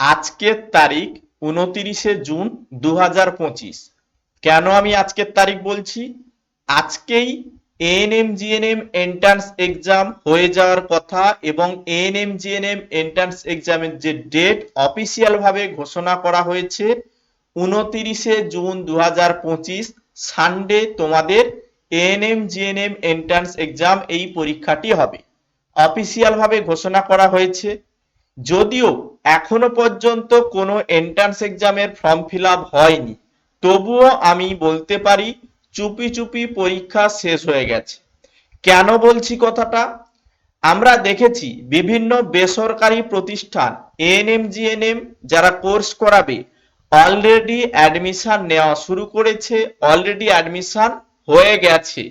আজকের তারিখ উনতিরিশে জুন দু হাজার পঁচিশ। কেন আমি আজকের তারিখ বলছি? আজকেই এএনএম জিএনএম এন্ট্রান্স এক্সাম হয়ে যাওয়ার কথা এবং এএনএম জিএনএম এন্ট্রান্স এক্সামের যে ডেট অফিসিয়াল ভাবে ঘোষণা করা হয়েছে, উনতিরিশে জুন দু হাজার পঁচিশ সানডে তোমাদের এএনএম জিএনএম এন্ট্রান্স এক্সাম এই পরীক্ষাটি হবে। অফিসিয়াল ভাবে ঘোষণা করা হয়েছে। যদিও এখনও পর্যন্ত কোনো এন্ট্রান্স এক্সামের ফর্ম ফিল হয়নি, তবুও আমি বলতে পারি চুপি চুপি পরীক্ষা শেষ হয়ে গেছে। কেন বলছি কথাটা? আমরা দেখেছি বিভিন্ন বেসরকারি প্রতিষ্ঠান এএনএম জিএনএম যারা কোর্স করাবে অলরেডি অ্যাডমিশন নেওয়া শুরু করেছে অলরেডি অ্যাডমিশন হয়ে গেছে।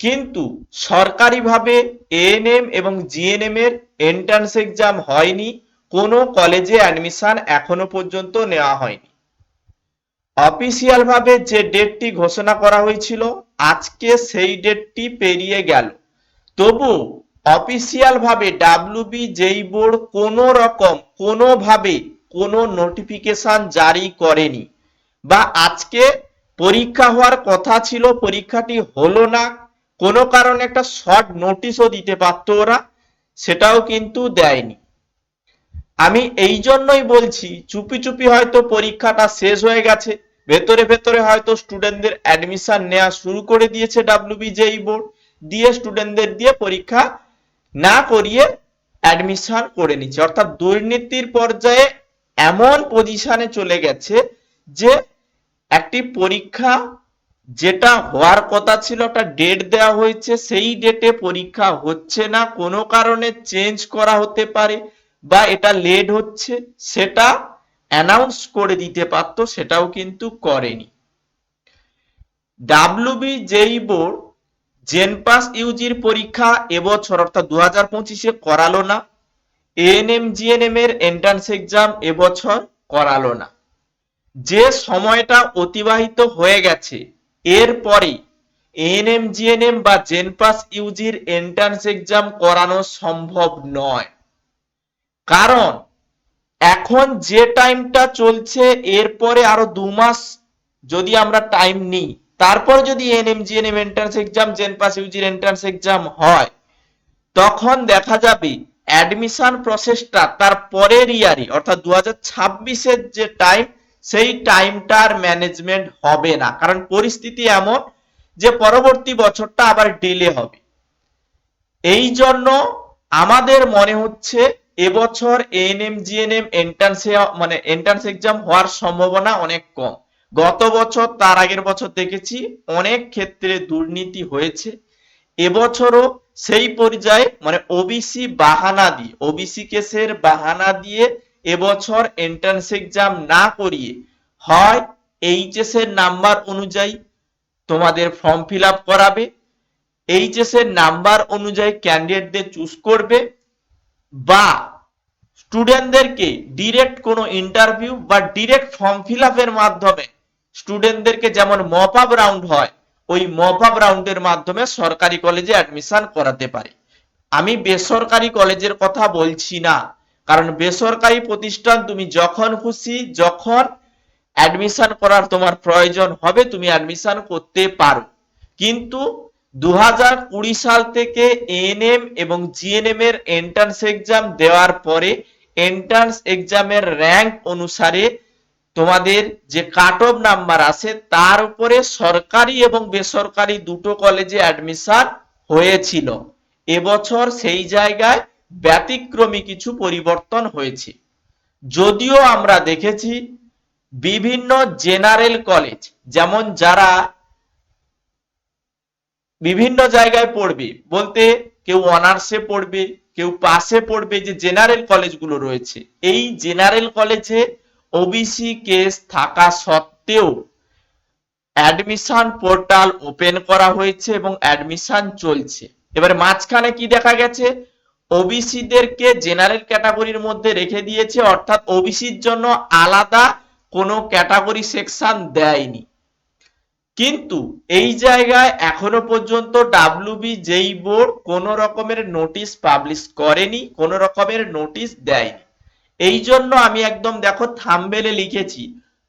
কিন্তু সরকারিভাবে এএনএম এবং জিএনএম এর এন্ট্রান্স এক্সাম হয়নি, কোনো কলেজে অ্যাডমিশন এখনও পর্যন্ত নেওয়া হয়নি। অফিসিয়াল ভাবে যে ডেটটি ঘোষণা করা হয়েছিল, আজকে সেই ডেটটি পেরিয়ে গেল। তবু অফিসিয়াল ভাবে ডাব্লিউবি যেই বোর্ড কোনো রকম, কোনোভাবে কোনো নোটিফিকেশন জারি করেনি। বা আজকে পরীক্ষা হওয়ার কথা ছিল, পরীক্ষাটি হলো না কোনো কারণে একটা শর্ট নোটিশও দিতে পারতো ওরা, সেটাও কিন্তু দেয়নি। আমি এই জন্যই বলছি, চুপি চুপি হয়তো পরীক্ষাটা শেষ হয়ে গেছে, ভেতরে ভেতরে হয়তো স্টুডেন্টদের অ্যাডমিশন নেওয়া শুরু করে দিয়েছে ডাব্লিউবিজেই বোর্ড দিয়ে স্টুডেন্টদের দিয়ে পরীক্ষা না করিয়ে অ্যাডমিশন করে নিচ্ছে। অর্থাৎ দুর্নীতির পর্যায়ে এমন পজিশনে চলে গেছে যে একটি পরীক্ষা যেটা হওয়ার কথা ছিল একটা ডেট দেওয়া হয়েছে, সেই ডেটে পরীক্ষা হচ্ছে না, কোনো কারণে চেঞ্জ করা হতে পারে বা এটা লেট হচ্ছে, সেটা অ্যানাউন্স করে দিতে পারতো, সেটাও কিন্তু করেনি। ডাব্লিউবি যেই বোর্ড জেনপাস ইউজির পরীক্ষা এবছর, অর্থাৎ দু হাজার পঁচিশে করালো না এএনএম জিএনএম এর এন্ট্রান্স এক্সাম এবছর করালো না। যে সময়টা অতিবাহিত হয়ে গেছে এরপরে এএনএম জিএনএম বা জেনপাস ইউজির এন্ট্রান্স এক্সাম করানো সম্ভব নয়। কারণ এখন যে টাইমটা চলছে, এরপরে আরও দু মাস যদি আমরা টাইম নিই, তারপর যদি ANM GNM entrance exam JENPAS ইউজির entrance exam হয়, তখন দেখা যাবে অ্যাডমিশন প্রসেসটা তার পরের ইয়ারে অর্থাৎ দু হাজার যে টাইম সেই টাইমটার ম্যানেজমেন্ট হবে না। কারণ পরিস্থিতি এমন যে পরবর্তী বছরটা আবার ডিলে হবে। এই জন্য আমাদের মনে হচ্ছে এবছর এএনএম জিএনএম এন্ট্রান্স মানে এন্ট্রান্স এক্সাম হওয়ার সম্ভাবনা অনেক কম। গত বছর, তার আগের বছর দেখেছি অনেক ক্ষেত্রে দুর্নীতি হয়েছে। এবছরও সেই পর্যায়ে মানে ওবিসি বাহানা দিয়ে ওবিসি কেসের বাহানা দিয়ে এবছর এন্ট্রান্স এক্সাম না করিয়ে হয় এইচএস এর নাম্বার অনুযায়ী তোমাদের ফর্ম ফিল আপ করাবে। এইচএস এর নাম্বার অনুযায়ী ক্যান্ডিডেটদের চুজ করবে বা স্টুডেন্টদেরকে ডিরেক্ট কোনো ইন্টারভিউ বা ডিরেক্ট ফর্ম ফিল আপের মাধ্যমে স্টুডেন্টদেরকে যেমন মপ আপ রাউন্ড হয়, ওই মপ আপ রাউন্ডের মাধ্যমে সরকারি কলেজে অ্যাডমিশন করাতে পারে। আমি বেসরকারি কলেজের কথা বলছি না। কারণ বেসরকারি প্রতিষ্ঠান তুমি যখন খুশি, যখন অ্যাডমিশন করার তোমার প্রয়োজন হবে, তুমি অ্যাডমিশন করতে পারো। কিন্তু দু হাজার কুড়ি সাল থেকে এএনএম এবং জিএনএম এর এন্ট্রান্স এক্সাম দেওয়ার পরে এন্ট্রান্স এক্সামের র্যাঙ্ক অনুসারে তোমাদের যে কাট অফ নাম্বার আছে, তার উপরে সরকারি এবং বেসরকারি দুটো কলেজে অ্যাডমিশন হয়েছিল। এবছর সেই জায়গায় ব্যতিক্রমী কিছু পরিবর্তন হয়েছে। যদিও আমরা দেখেছি বিভিন্ন জেনারেল কলেজ, যেমন যারা বিভিন্ন জায়গায় পড়বে, বলতে কেউ অনার্সে পড়বে, কেউ পাশে পড়বে যে জেনারেল কলেজগুলো রয়েছে। এই জেনারেল কলেজে ওবিসি কেস থাকা সত্ত্বেও অ্যাডমিশন পোর্টাল ওপেন করা হয়েছে এবং অ্যাডমিশন চলছে। এবার মাঝখানে কি দেখা গেছে? ওবিসিদেরকে জেনারেল ক্যাটাগরির মধ্যে রেখে দিয়েছে, অর্থাৎ ওবিসির জন্য আলাদা কোনো ক্যাটাগরি সেকশন দেয়নি। কিন্তু এই জায়গায় এখনও পর্যন্ত ডাব্লিউবি যেই বোর্ড কোন রকমের নোটিশ পাবলিশ করেনি, কোন রকমের নোটিশ দেয়নি। এই জন্য আমি একদম দেখো থামবেলে লিখেছি,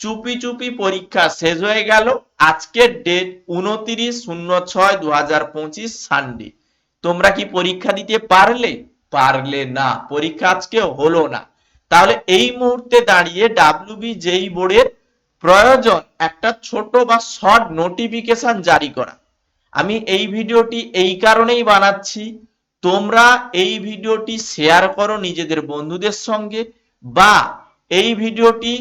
চুপি চুপি পরীক্ষা শেষ হয়ে গেল আজকের ডেট উনতিরিশ শূন্য ছয় দু হাজার পঁচিশ সানডে তোমরা কি পরীক্ষা দিতে পারলে? পারলে না। পরীক্ষা আজকে হলো না। তাহলে এই মুহূর্তে দাঁড়িয়ে ডাব্লিউবি যেই বোর্ডের প্রয়োজন একটা ছোট বা শর্ট নোটিফিকেশন জারি করা। আমি এই ভিডিওটি এই কারণেই বানাচ্ছি। তোমরা এই ভিডিওটি শেয়ার করো নিজেদের বন্ধুদের সঙ্গে বা এই ভিডিওটি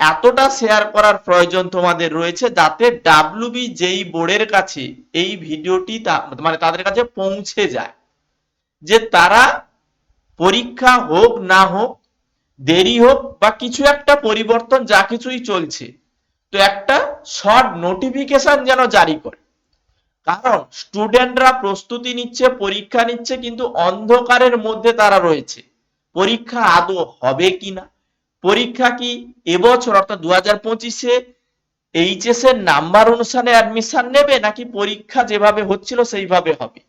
এতটা শেয়ার করার প্রয়োজন তোমাদের রয়েছে যাতে ডাব্লিউবি যেই বোর্ডের কাছে এই ভিডিওটি মানে তাদের কাছে পৌঁছে যায়। যে তারা পরীক্ষা হোক না হোক, দেরি হোক বা কিছু একটা পরিবর্তন যা কিছুই চলছে, তো একটা শর্ট নোটিফিকেশন যেন জারি করে। কারণ স্টুডেন্টরা প্রস্তুতি নিচ্ছে, পরীক্ষা নিচ্ছে, কিন্তু অন্ধকারের মধ্যে তারা রয়েছে। পরীক্ষা আদৌ হবে কিনা? পরীক্ষা কি এবছর, অর্থাৎ দু হাজার পঁচিশে এইচএস এর নাম্বার অনুসারে অ্যাডমিশন নেবে, নাকি পরীক্ষা যেভাবে হচ্ছিল সেইভাবে হবে?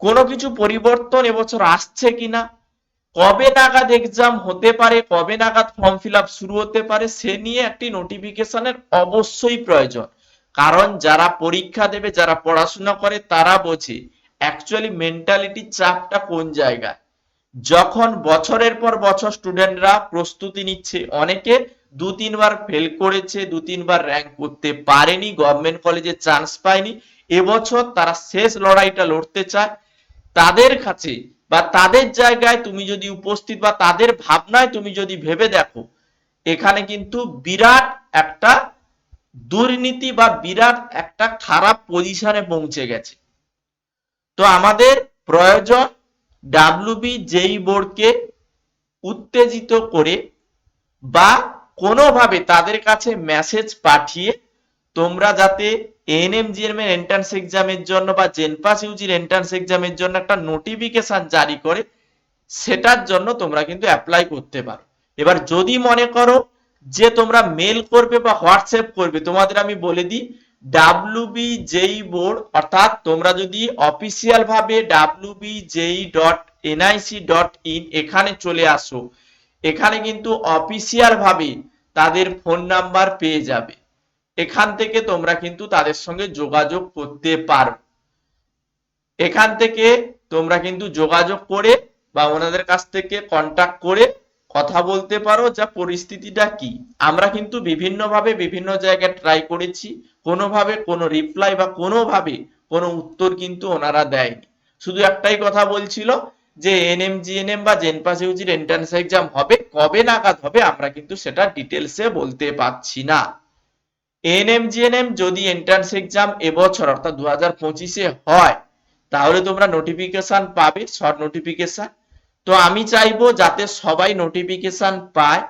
কোনো কিছু পরিবর্তন এবছর আসছে কিনা? কবে নাগাদ এক্সাম হতে পারে, কবে নাগাদ ফর্ম ফিল শুরু হতে পারে, সে নিয়ে একটি নোটিফিকেশনের অবশ্যই প্রয়োজন। কারণ যারা পরীক্ষা দেবে, যারা পড়াশোনা করে, তারা বোঝে অ্যাকচুয়ালি মেন্টালিটি চাপটা কোন জায়গায়। যখন বছরের পর বছর স্টুডেন্টরা প্রস্তুতি নিচ্ছে, অনেকে দু তিনবার ফেল করেছে, দু তিনবার র্যাঙ্ক করতে পারেনি গভর্নমেন্ট কলেজে চান্স পায়নি। এবছর তারা শেষ লড়াইটা লড়তে চায়। তাদের কাছে বা তাদের জায়গায় তুমি যদি উপস্থিত বা তাদের ভাবনায় তুমি যদি ভেবে দেখো, এখানে কিন্তু বিরাট একটা দুর্নীতি বা বিরাট একটা খারাপ পজিশনে পৌঁছে গেছে। তো আমাদের প্রয়োজন ডাব্লিউবি যেই বোর্ডকে উত্তেজিত করে বা কোনোভাবে তাদের কাছে মেসেজ পাঠিয়ে তোমরা যাতে এএনএমজিএম এর এন্ট্রান্স এক্সামের জন্য বা জেনপাস ইউজির এন্ট্রান্স এক্সামের জন্য একটা নোটিফিকেশন জারি করে, সেটার জন্য তোমরা কিন্তু অ্যাপ্লাই করতে পারো। এবার যদি মনে করো যে তোমরা মেল করবে বা হোয়াটসঅ্যাপ করবে, তোমাদের আমি বলে দিই ডাব্লিউবি যেই বোর্ড অর্থাৎ তোমরা যদি অফিসিয়াল ভাবে ডাব্লিউবি যেই ডট এনআইসি ডট ইন এখানে চলে আসো, এখানে কিন্তু অফিসিয়াল ভাবে তাদের ফোন নাম্বার পেয়ে যাবে। এখান থেকে তোমরা কিন্তু তাদের সঙ্গে যোগাযোগ করতে পারো। এখান থেকে তোমরা কিন্তু যোগাযোগ করে বা ওনাদের কাছ থেকে কন্টাক্ট করে কথা বলতে পারো যা পরিস্থিতিটা কি। আমরা কিন্তু বিভিন্নভাবে বিভিন্ন জায়গায় ট্রাই করেছি, কোনোভাবে কোনো রিপ্লাই বা কোনোভাবে কোনো উত্তর কিন্তু ওনারা দেয়নি। শুধু একটাই কথা বলছিল যে এনএম জিএনএম বা জেনপাস ইউজির এন্ট্রান্স এক্সাম হবে, কবে নাগাদ হবে আমরা কিন্তু সেটা ডিটেলসে বলতে পারছি না। এএনএম জিএনএম যদি এন্ট্রান্স এক্সাম এবছর অর্থাৎ দু হাজার পঁচিশে হয়, তাহলে তোমরা নোটিফিকেশন পাবে শর্ট নোটিফিকেশন তো আমি চাইব যাতে সবাই নোটিফিকেশন পায়,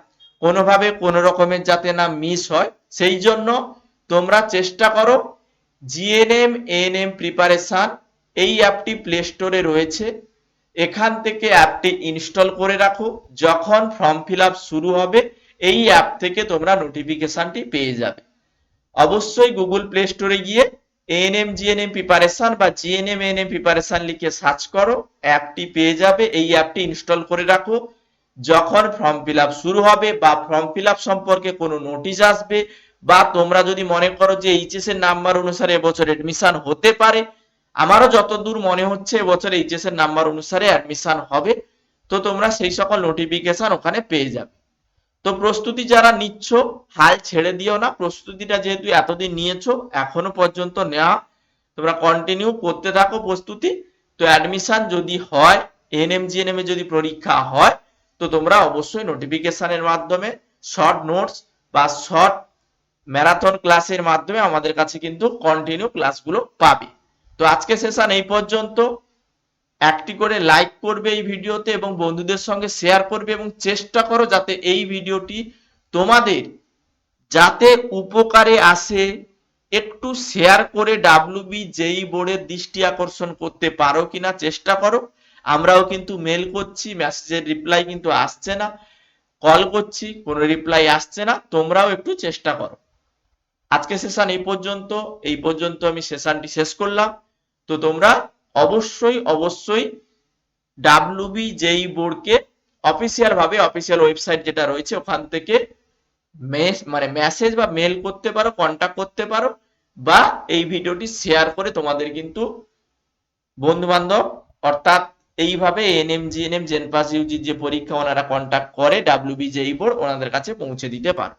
কোনোভাবে কোনো রকমের যাতে না মিস হয়, সেই জন্য তোমরা চেষ্টা করো জিএনএম এএনএম প্রিপারেশন এই অ্যাপটি প্লে স্টোরে রয়েছে। এখান থেকে অ্যাপটি ইনস্টল করে রাখো, যখন ফর্ম ফিল শুরু হবে, এই অ্যাপ থেকে তোমরা নোটিফিকেশনটি পেয়ে যাবে। অবশ্যই গুগল প্লে স্টোরে গিয়ে এএনএম জিএনএম প্রিপারেশন বা জিএনএম এএনএম প্রিপারেশন লিখে সার্চ করো অ্যাপটি পেয়ে যাবে, এই অ্যাপটি ইনস্টল করে রাখো। যখন ফর্ম ফিল শুরু হবে বা ফর্ম ফিল সম্পর্কে কোনো নোটিশ আসবে বা তোমরা যদি মনে করো যে এইচএস এর নাম্বার অনুসারে এবছর এডমিশন হতে পারে, আমারও যতদূর মনে হচ্ছে এবছর এইচএস এর নাম্বার অনুসারে অ্যাডমিশন হবে, তো তোমরা সেই সকল নোটিফিকেশন ওখানে পেয়ে যাবে। তো প্রস্তুতি যারা নিচ্ছ হাল ছেড়ে দিও না। প্রস্তুতিটা যেহেতু এতদিন নিয়েছো, এখনও পর্যন্ত নেওয়া। তোমরা কন্টিনিউ করতে থাকো প্রস্তুতি। তো অ্যাডমিশন যদি হয় এনএমজিএনএম এ যদি পরীক্ষা হয়, তো তোমরা অবশ্যই নোটিফিকেশনের মাধ্যমে শর্ট নোটস বা শর্ট ম্যারাথন ক্লাসের মাধ্যমে আমাদের কাছে কিন্তু কন্টিনিউ ক্লাসগুলো পাবে। তো আজকে সেশন এই পর্যন্ত। একটি করে লাইক করবে এই ভিডিওতে এবং বন্ধুদের সঙ্গে শেয়ার করবে এবং চেষ্টা করো যাতে এই ভিডিওটি তোমাদের যাতে উপকারে আসে। একটু শেয়ার করে ডাব্লিউবি যেই বোর্ডের দৃষ্টি আকর্ষণ করতে পারো কিনা চেষ্টা করো। আমরাও কিন্তু মেল করছি মেসেজের রিপ্লাই কিন্তু আসছে না। কল করছি, কোনো রিপ্লাই আসছে না। তোমরাও একটু চেষ্টা করো। আজকে সেশন এই পর্যন্ত। এই পর্যন্ত আমি সেশনটি শেষ করলাম। তো তোমরা অবশ্যই অবশ্যই ডাব্লিউবি যেই বোর্ডকে অফিসিয়াল ভাবে অফিসিয়াল ওয়েবসাইট যেটা রয়েছে, ওখান থেকে মানে মেসেজ বা মেল করতে পারো কন্টাক্ট করতে পারো, বা এই ভিডিওটি শেয়ার করে তোমাদের কিন্তু বন্ধু বান্ধব অর্থাৎ এইভাবে এনএম জিএনএম জেনপাস ইউজির যে পরীক্ষা ওনারা কন্টাক্ট করে ডাব্লিউবিজেই বোর্ড ওনাদের কাছে পৌঁছে দিতে পারো।